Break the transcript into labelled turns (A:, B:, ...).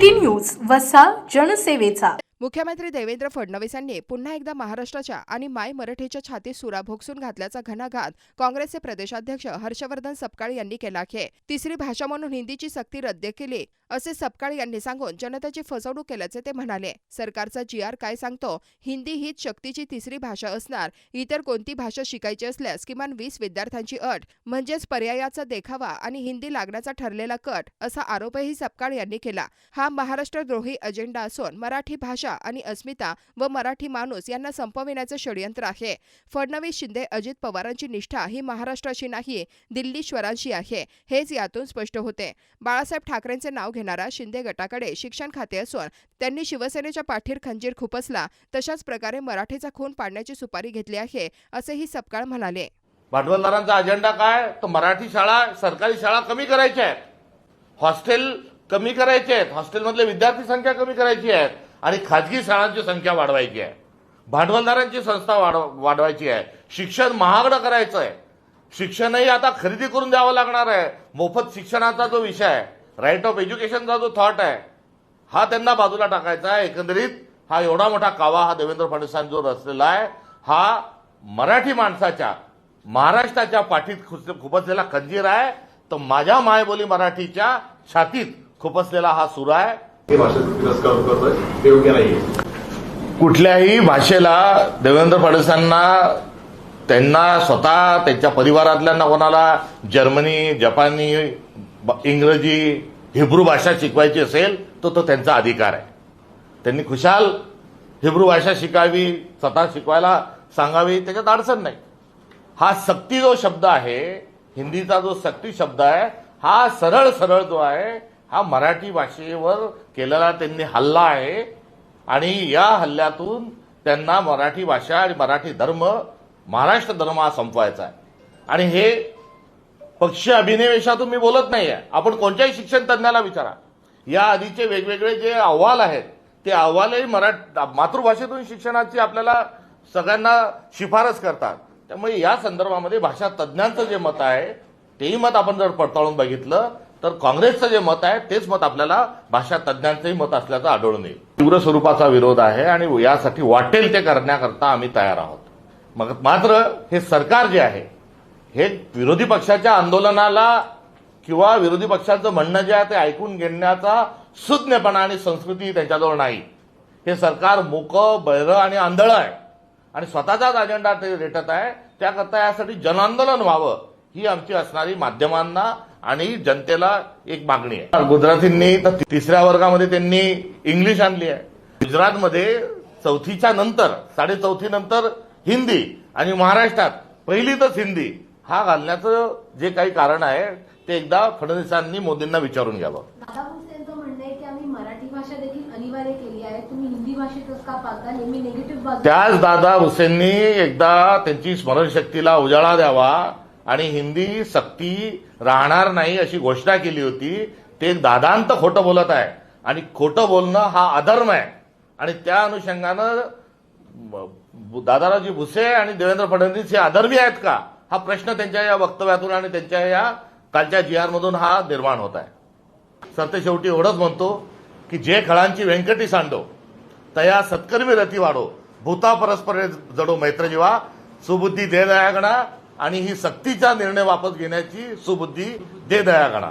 A: City news वसा जनसेवेचा.
B: मुख्यमंत्री देवेंद्र फडणवीस यांनी पुन्हा एकदा महाराष्ट्राच्या आणि माय मराठीच्या छातीत सुरा भोगसून घातल्याचा घणाघात काँग्रेसचे प्रदेशाध्यक्ष हर्षवर्धन सपकाळ यांनी केला आहे. तिसरी भाषा म्हणून हिंदीची सक्ती रद्द केली. असे सपकाळ यांनी सांगून जनतेची फसवणूक केल्याचे ते म्हणाले. सरकारचा जी आर काय सांगतो हिंदी हीच शक्तीची तिसरी भाषा असणार. इतर कोणती भाषा शिकायची असल्यास किमान वीस विद्यार्थ्यांची अट म्हणजेच पर्यायाचा देखावा आणि हिंदी लागण्याचा ठरलेला कट असा आरोपही सपकाळ यांनी केला. हा महाराष्ट्र द्रोही अजेंडा असून मराठी भाषा आणि अस्मिता व मराठी माणूस यांना संपविण्याचे षडयंत्र आहे. फडणवीस शिंदे अजित पवारांची निष्ठा ही महाराष्ट्राची नाही दिल्लीश्वरांची आहे हेच यातून स्पष्ट होते. बाळासाहेब ठाकरेंचे नाव घेणारा शिंदे गटाकडे शिक्षण खाते असून त्यांनी शिवसेनेच्या पाठीर खंजीर खुपसला तशाच प्रकारे मराठीचा खून पाडण्याची सुपारी घेतली आहे असेही सपकाळ म्हणाले.
C: भांडवलदारांचा अजेंडा काय? तर मराठी शाळा सरकारी शाळा कमी करायच्या आहेत. हॉस्टेल कमी करायचे आहेत. हॉस्टेलमधले विद्यार्थी संख्या कमी करायची आहे आणि खाजगी शाळांची संख्या वाढवायची आहे. भांडवलदारांची संस्था वाढवायची आहे. शिक्षण महागडं करायचं आहे शिक्षणही आता खरेदी करून द्यावं लागणार आहे. मोफत शिक्षणाचा जो विषय आहे राईट ऑफ एज्युकेशनचा जो थॉट आहे हा त्यांना बाजूला टाकायचा आहे. एकंदरीत हा एवढा मोठा कावा हा देवेंद्र फडणवीसांनी जो रचलेला आहे हा मराठी माणसाच्या महाराष्ट्राच्या पाठीत खुपसलेला खंजीर आहे. तर माझ्या मायबोली मराठीच्या छातीत खुपसलेला हा सूर आहे.
D: हे
C: कुठल्याही भाषेला देवेंद्र फडणवीसांना त्यांना स्वतः त्यांच्या परिवारातल्यांना कोणाला जर्मनी जपानी इंग्रजी हिब्रू भाषा शिकवायची असेल तर तो त्यांचा अधिकार आहे. त्यांनी खुशाल हिब्रू भाषा शिकावी स्वतः शिकवायला सांगावी त्याच्यात अडचण नाही. हा सक्ती जो शब्द आहे हिंदीचा जो सक्ती शब्द आहे हा सरळ सरळ जो आहे हा मराठी भाषेवर केलेला त्यांनी हल्ला आहे. आणि या हल्ल्यातून त्यांना मराठी भाषा आणि मराठी धर्म महाराष्ट्र धर्म हा संपवायचा आहे. आणि हे पक्ष अभिनिवेशातून मी बोलत नाहीये. आपण कोणत्याही शिक्षण तज्ज्ञाला विचारा. या आधीचे वेगवेगळे जे अहवाल आहेत ते अहवालही मराठी मातृभाषेतून शिक्षणाची आपल्याला सगळ्यांना शिफारस करतात. त्यामुळे या संदर्भामध्ये भाषा तज्ज्ञांचं जे मत आहे तेही मत आपण जर पडताळून बघितलं तर काँग्रेसचं जे मत आहे तेच मत आपल्याला भाषा तज्ज्ञांचंही मत असल्याचं आढळून येईल. तीव्र स्वरूपाचा विरोध आहे आणि यासाठी वाटेल ते करण्याकरता आम्ही तयार आहोत. मग मात्र हे सरकार जे आहे हे विरोधी पक्षाच्या आंदोलनाला किंवा विरोधी पक्षाचं म्हणणं जे आहे ते ऐकून घेण्याचा सुज्ञपणा आणि संस्कृती त्यांच्याजवळ नाही. हे सरकार मोकं बैर आणि आंधळं आहे. आणि स्वतःचाच अजेंडा ते रेटत आहे. त्याकरता यासाठी जनआंदोलन व्हावं ही आमची असणारी माध्यमांना आणि जनतेला एक मागणी आहे. गुजरातींनी तर तिसऱ्या वर्गामध्ये त्यांनी इंग्लिश आणली आहे. गुजरातमध्ये चौथीच्या नंतर साडेचौथी नंतर हिंदी आणि महाराष्ट्रात पहिलीतच हिंदी. हा घालण्याचं जे काही कारण आहे ते एकदा फडणवीसांनी मोदींना विचारून घ्यावं.
E: दादा भुसेंचं म्हणणं आहे की आम्ही मराठी भाषा देखील अनिवार्य केली आहे. तुम्ही हिंदी भाषेतच का पाहता नेहमी निगेटिव्ह बाजू
C: त्याच दादा हुसेननी एकदा त्यांची स्मरणशक्तीला उजाळा द्यावा आणि हिंदी सक्ती राहणार नाही अशी घोषणा केली होती. ते दादांत खोटं बोलत आहे. आणि खोटं बोलणं हा अधर्म आहे. आणि त्या अनुषंगानं दादारावजी भुसे आणि देवेंद्र फडणवीस हे अधर्मी आहेत का? हा प्रश्न त्यांच्या या वक्तव्यातून आणि त्यांच्या या कालच्या जी मधून हा निर्माण होत आहे. सरते शेवटी एवढंच म्हणतो की जे खळांची व्यंकटी सांडो तया सत्कर्मी रती वाढो भूता परस्पर जडो मैत्र जीवा सुबुद्धी दे दयागणा आणि ही सक्तीचा निर्णय वापस घेण्याची सुबुद्धी दे दयागणा